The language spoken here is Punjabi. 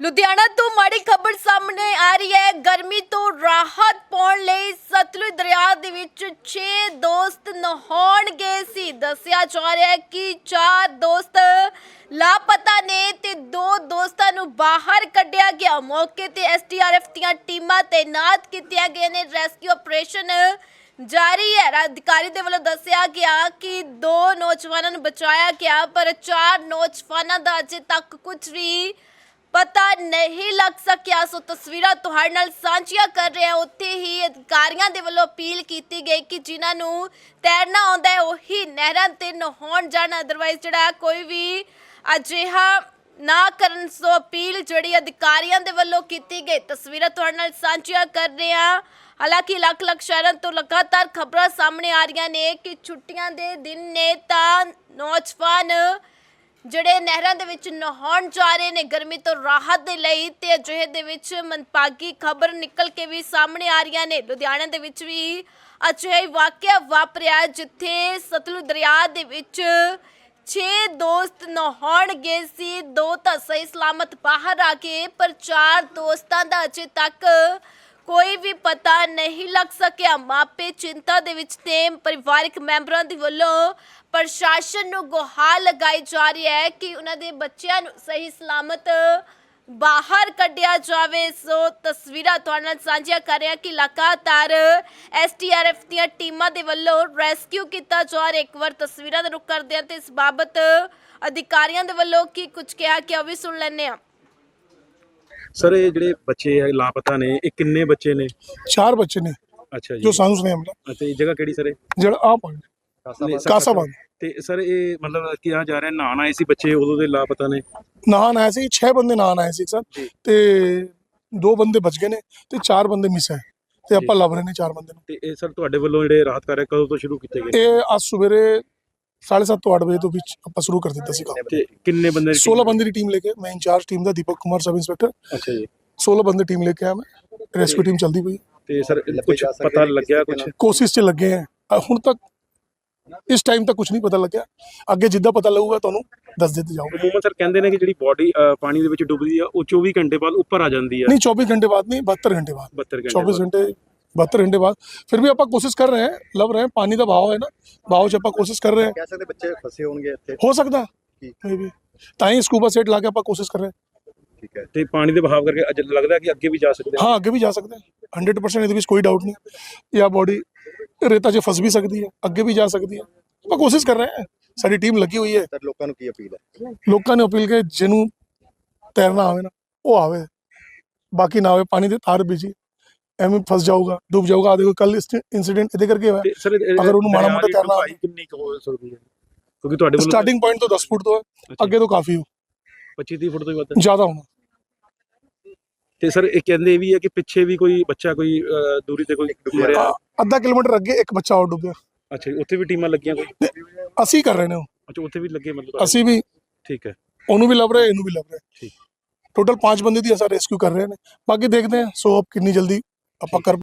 ਲੁਧਿਆਣਾ ਤੋਂ ਮਾੜੀ ਖਬਰ ਸਾਹਮਣੇ ਆ ਰਹੀ ਹੈ। ਗਰਮੀ ਤੋਂ ਰਾਹਤ ਪਾਉਣ ਲਈ ਸਤਲੁਜ ਦਰਿਆ ਦੇ ਵਿੱਚ 6 ਦੋਸਤ ਨਹਾਉਣ ਗਏ ਸੀ। ਦੱਸਿਆ ਜਾ ਰਿਹਾ ਹੈ ਕਿ ਚਾਰ ਦੋਸਤ ਲਾਪਤਾ ਨੇ ਤੇ ਦੋ ਦੋਸਤਾਂ ਨੂੰ ਬਾਹਰ ਕੱਢਿਆ ਗਿਆ। ਮੌਕੇ ਤੇ ਐਸਡੀਆਰਐਫ ਦੀਆਂ ਟੀਮਾਂ ਤੈਨਾਤ ਕੀਤੀਆਂ ਗਈਆਂ ਨੇ। ਰੈਸਕਿਊ ਆਪਰੇਸ਼ਨ ਜਾਰੀ ਹੈ। ਅਧਿਕਾਰੀ ਦੇ ਵੱਲੋਂ ਦੱਸਿਆ ਗਿਆ ਕਿ ਦੋ ਨੌਜਵਾਨਾਂ ਨੂੰ ਬਚਾਇਆ ਗਿਆ, ਪਰ ਚਾਰ ਨੌਜਵਾਨਾਂ ਦਾ ਅਜੇ ਤੱਕ ਕੁਝ ਵੀ ਪਤਾ ਨਹੀਂ ਲੱਗ ਸਕਿਆ। ਸੋ ਤਸਵੀਰਾਂ ਤੁਹਾਡੇ ਨਾਲ ਸਾਂਝੀਆਂ ਕਰ ਰਹੇ ਹਾਂ। ਉੱਥੇ ਹੀ ਅਧਿਕਾਰੀਆਂ ਦੇ ਵੱਲੋਂ ਅਪੀਲ ਕੀਤੀ ਗਈ ਕਿ ਜਿਨ੍ਹਾਂ ਨੂੰ ਤੈਰਨਾ ਆਉਂਦਾ ਹੈ, ਉਹੀ ਨਹਿਰਾਂ ਤੇ ਨਹਾਉਣ ਜਾਣ। ਅਦਰਵਾਈਜ਼ ਜਿਹੜਾ ਕੋਈ ਵੀ ਅਜਿਹਾ ਨਾ ਕਰਨ, ਸੋ ਅਪੀਲ ਜਿਹੜੀ ਅਧਿਕਾਰੀਆਂ ਦੇ ਵੱਲੋਂ ਕੀਤੀ ਗਈ। ਤਸਵੀਰਾਂ ਤੁਹਾਡੇ ਨਾਲ ਸਾਂਝੀਆਂ ਕਰ ਰਹੇ ਹਾਂ। ਹਾਲਾਂਕਿ ਲੱਖ ਲੱਖ ਸ਼ਹਿਰਾਂ ਤੋਂ ਲਗਾਤਾਰ ਖਬਰਾਂ ਸਾਹਮਣੇ ਆ ਰਹੀਆਂ ਨੇ ਕਿ ਛੁੱਟੀਆਂ ਦੇ ਦਿਨ ਨੇ ਤਾਂ ਨੌਜਵਾਨ ਜਿਹੜੇ ਨਹਿਰਾਂ ਦੇ ਵਿੱਚ ਨਹਾਉਣ ਜਾ ਰਹੇ ਨੇ, ਗਰਮੀ ਤੋਂ ਰਾਹਤ ਦੇ ਲਈ ਤੇ ਅਜਿਹੇ ਦੇ ਵਿੱਚ ਮਨਪਾਗੀ ਖਬਰ ਨਿਕਲ ਕੇ ਵੀ ਸਾਹਮਣੇ ਆ ਰਹੀਆਂ ਨੇ। ਲੁਧਿਆਣਾ ਦੇ ਵਿੱਚ ਵੀ ਅਜਿਹਾ ਵਾਕਿਆ ਵਾਪਰਿਆ, ਜਿੱਥੇ ਸਤਲੁਜ ਦਰਿਆ ਦੇ ਵਿੱਚ 6 ਦੋਸਤ ਨਹਾਉਣ ਗਏ ਸੀ, ਦੋ ਤਾਂ ਸਹੀ ਸਲਾਮਤ ਬਾਹਰ ਆ ਕੇ ਪਰ ਚਾਰ ਦੋਸਤਾਂ ਦਾ ਅਜੇ ਤੱਕ ਕੋਈ ਵੀ ਪਤਾ ਨਹੀਂ ਲੱਗ ਸਕਿਆ। ਮਾਪੇ ਚਿੰਤਾ ਦੇ ਵਿੱਚ ਤੇ ਪਰਿਵਾਰਕ ਮੈਂਬਰਾਂ ਦੇ ਵੱਲੋਂ ਪ੍ਰਸ਼ਾਸਨ ਨੂੰ ਗੁਹਾਰ ਲਗਾਈ ਜਾ ਰਹੀ ਹੈ ਕਿ ਉਹਨਾਂ ਦੇ ਬੱਚਿਆਂ ਨੂੰ ਸਹੀ ਸਲਾਮਤ ਬਾਹਰ ਕੱਢਿਆ ਜਾਵੇ। ਸੋ ਤਸਵੀਰਾਂ ਤੁਹਾਡੇ ਨਾਲ ਸਾਂਝੀਆਂ ਕਰ ਰਿਹਾ ਕਿ ਲਗਾਤਾਰ ਐਸਟੀਆਰਐਫ ਦੀਆਂ ਟੀਮਾਂ ਦੇ ਵੱਲੋਂ ਰੈਸਕਿਊ ਕੀਤਾ ਜਾ ਰਿਹਾ। ਇੱਕ ਵਾਰ ਤਸਵੀਰਾਂ ਦਾ ਰੁਖ ਕਰਦੇ ਹਾਂ ਤੇ ਇਸ ਬਾਬਤ ਅਧਿਕਾਰੀਆਂ ਦੇ ਵੱਲੋਂ ਕੀ ਕੁਝ ਕਿਹਾ ਕਿ ਉਹ ਵੀ ਸੁਣ ਲੈਂਦੇ ਹਾਂ। ਸਰ ਇਹ ਜਿਹੜੇ ਬੱਚੇ ਆ ਲਾਪਤਾ ਨੇ ਇਹ ਕਿੰਨੇ ਬੱਚੇ ਨੇ? ਚਾਰ ਬੱਚੇ ਨੇ ਅੱਛਾ ਜੀ। ਜੋ ਸਾਨੂੰ ਸੁਣਿਆ ਮਿਲਾ ਅਤੇ ਇਹ ਜਗ੍ਹਾ ਕਿਹੜੀ ਸਰ ਇਹ? ਜਿਹੜਾ ਆ ਸਰ, ਕਾਸਾਬਾਦ ਤੇ ਸਰ ਇਹ ਮਤਲਬ ਕਿਹਾ ਜਾ ਰਿਹਾ ਨਹਾਉਣ ਆਏ ਸੀ ਬੱਚੇ ਉਦੋਂ ਦੇ ਲਾਪਤਾ ਨੇ? ਨਹਾਨ ਆਏ ਸੀ 6 ਬੰਦੇ ਨਹਾਨ ਆਏ ਸੀ ਸਰ। ਤੇ ਦੋ ਬੰਦੇ ਬਚ ਗਏ ਨੇ ਤੇ ਚਾਰ ਬੰਦੇ ਮਿਸ ਹੈ। ਤੇ ਆਪਾਂ ਲੱਭ ਰਹੇ ਨੇ ਚਾਰ ਬੰਦੇ ਨੂੰ। ਤੇ ਇਹ ਸਰ ਤੁਹਾਡੇ ਵੱਲੋਂ ਜਿਹੜੇ ਰਾਹਤ ਕਾਰਜ ਕਦੋਂ ਤੋਂ ਸ਼ੁਰੂ ਕੀਤੇ ਗਏ? ਇਹ ਅੱਜ ਸਵੇਰੇ 7:30 ਤੋਂ 8 ਵਜੇ ਤੋਂ ਵਿੱਚ ਆਪਾਂ ਸ਼ੁਰੂ ਕਰ ਦਿੱਤਾ ਸੀ ਕੰਮ ਤੇ ਕਿੰਨੇ ਬੰਦੇ ਦੀ 16 ਬੰਦੇ ਦੀ ਟੀਮ ਲੈ ਕੇ ਮੈਂ ਇੰਚਾਰਜ ਟੀਮ ਦਾ ਦੀਪਕ ਕੁਮਾਰ ਸਬ ਇੰਸਪੈਕਟਰ ਅੱਛਾ ਜੀ 16 ਬੰਦੇ ਟੀਮ ਲੈ ਕੇ ਆਇਆ ਮੈਂ ਰੈਸਕਿਊ ਟੀਮ ਚਲਦੀ ਪਈ ਤੇ ਸਰ ਕੁਝ ਪਤਾ ਲੱਗਿਆ ਕੁਝ ਕੋਸ਼ਿਸ਼ 'ਚ ਲੱਗੇ ਆ ਹੁਣ ਤੱਕ ਇਸ ਟਾਈਮ ਤੱਕ ਕੁਝ ਨਹੀਂ ਪਤਾ ਲੱਗਿਆ ਅੱਗੇ ਜਿੱਦਾਂ ਪਤਾ ਲੱਗੂਗਾ ਤੁਹਾਨੂੰ ਦੱਸ ਦਿੱਤੇ ਜਾਊਗਾ ਮੂਮਨ ਸਰ ਕਹਿੰਦੇ ਨੇ ਕਿ ਜਿਹੜੀ ਬਾਡੀ ਪਾਣੀ ਦੇ ਵਿੱਚ ਡੁੱਬਦੀ ਆ ਉਹ 24 ਘੰਟੇ ਬਾਅਦ ਉੱਪਰ ਆ ਜਾਂਦੀ ਆ ਨਹੀਂ 24 ਘੰਟੇ ਬਾਅਦ ਨਹੀਂ 72 ਘੰਟੇ ਬਾਅਦ 24 ਘੰਟੇ 72 घंटे बाद फिर भी ਆਪਾਂ ਕੋਸ਼ਿਸ਼ ਕਰ ਰਹੇ ਹਾਂ ਲੱਭ ਰਹੇ ਹਾਂ ਪਾਣੀ ਦਾ ਭਾਵ ਹੈ ਨਾ ਭਾਵ ਚ ਆਪਾਂ ਕੋਸ਼ਿਸ਼ ਕਰ ਰਹੇ ਹਾਂ ਕਹਿ ਸਕਦੇ ਬੱਚੇ ਫਸੇ ਹੋਣਗੇ ਇੱਥੇ ਹੋ ਸਕਦਾ ਠੀਕ। ਮੇ ਵੀ ਤਾਂ ਹੀ ਸਕੂਬਾ ਸੈਟ ਲਾ ਕੇ ਆਪਾਂ ਕੋਸ਼ਿਸ਼ ਕਰ ਰਹੇ ਠੀਕ ਹੈ ਤੇ ਪਾਣੀ ਦੇ ਵਹਾਅ ਕਰਕੇ ਅਜ ਲੱਗਦਾ ਕਿ ਅੱਗੇ ਵੀ ਜਾ ਸਕਦੇ ਹਾਂ ਹਾਂ ਅੱਗੇ ਵੀ ਜਾ ਸਕਦੇ ਹਾਂ 100% ਇਹਦੇ ਵਿੱਚ ਕੋਈ ਡਾਊਟ ਨਹੀਂ ਇਹ ਬੋਡੀ ਰੇਤਾ 'ਚ ਫਸ ਵੀ ਸਕਦੀ ਹੈ ਅੱਗੇ ਵੀ ਜਾ ਸਕਦੀ ਹੈ ਆਪਾਂ ਕੋਸ਼ਿਸ਼ ਕਰ ਰਹੇ ਹਾਂ ਸਾਡੀ ਟੀਮ ਲੱਗੀ ਹੋਈ ਹੈ ਤਾਂ ਲੋਕਾਂ ਨੂੰ ਕੀ ਅਪੀਲ ਹੈ ਲੋਕਾਂ ਨੇ ਅਪੀਲ ਕਿ ਜਿਹਨੂੰ ਤੈਰਨਾ ਆਵੇ ਨਾ ਉਹ ਆਵੇ ਬਾਕੀ ਨਾ ਆਵੇ ਪਾਣੀ ਦੇ ਤਾਰ ਬੀਜੀ ਐਵੇਂ ਫਸ ਜਾਊਗਾ ਡੁੱਬ ਜਾਊਗਾ। ਆ ਦੇਖੋ ਕੱਲ ਇਨਸੀਡੈਂਟ ਇਹਦੇ ਕਰਕੇ ਹੋਇਆ। ਅਗਰ ਉਹਨੂੰ ਮਾੜਾ ਮੋਟਾ ਕਰਨਾ ਕਿੰਨੀ ਕੁ ਹੋ ਸਕਦੀ ਹੈ? ਕਿਉਂਕਿ ਤੁਹਾਡੇ ਵੱਲੋਂ ਸਟਾਰਟਿੰਗ ਪੁਆਇੰਟ ਤੋਂ 10 ਫੁੱਟ ਤੋਂ ਹੈ। ਅੱਗੇ ਤੋਂ ਕਾਫੀ ਹੋ। 25 30 ਫੁੱਟ ਤੋਂ ਵੀ ਵੱਧ ਜ਼ਿਆਦਾ ਹੋਣਾ। ਤੇ ਸਰ ਇਹ ਕਹਿੰਦੇ ਵੀ ਹੈ ਕਿ ਪਿੱਛੇ ਵੀ ਕੋਈ ਬੱਚਾ ਕੋਈ ਦੂਰੀ ਤੇ ਕੋਈ ਮਰਿਆ ਅ- ਅੱਧਾ ਕਿਲੋਮੀਟਰ ਅੱਗੇ ਇੱਕ ਬੱਚਾ ਹੋਰ ਡੁੱਬਿਆ ਅੱਛਾ ਉੱਥੇ ਵੀ ਟੀਮਾਂ ਲੱਗੀਆਂ ਕੋਈ? ਅਸੀਂ ਕਰ ਰਹੇ ਨੇ ਉਹ। ਅੱਛਾ ਉੱਥੇ ਵੀ ਲੱਗੇ ਮਤਲਬ? ਅਸੀਂ ਵੀ ਠੀਕ ਹੈ। ਉਹਨੂੰ ਵੀ ਲੱਭ ਰਹੇ ਇਹਨੂੰ ਵੀ ਲੱਭ ਰਹੇ। ਠੀਕ। ਟੋਟਲ 5 ਬੰਦੇ ਦੀ ਅਸਾਂ ਰੈਸਕਿਊ ਕਰ ਰਹੇ ਨੇ। ਬਾਕੀ ਦੇਖਦੇ ਹਾਂ। ਸੋ ਕਿੰਨੀ ਜਲਦੀ ਆਪਾਂ ਕਰ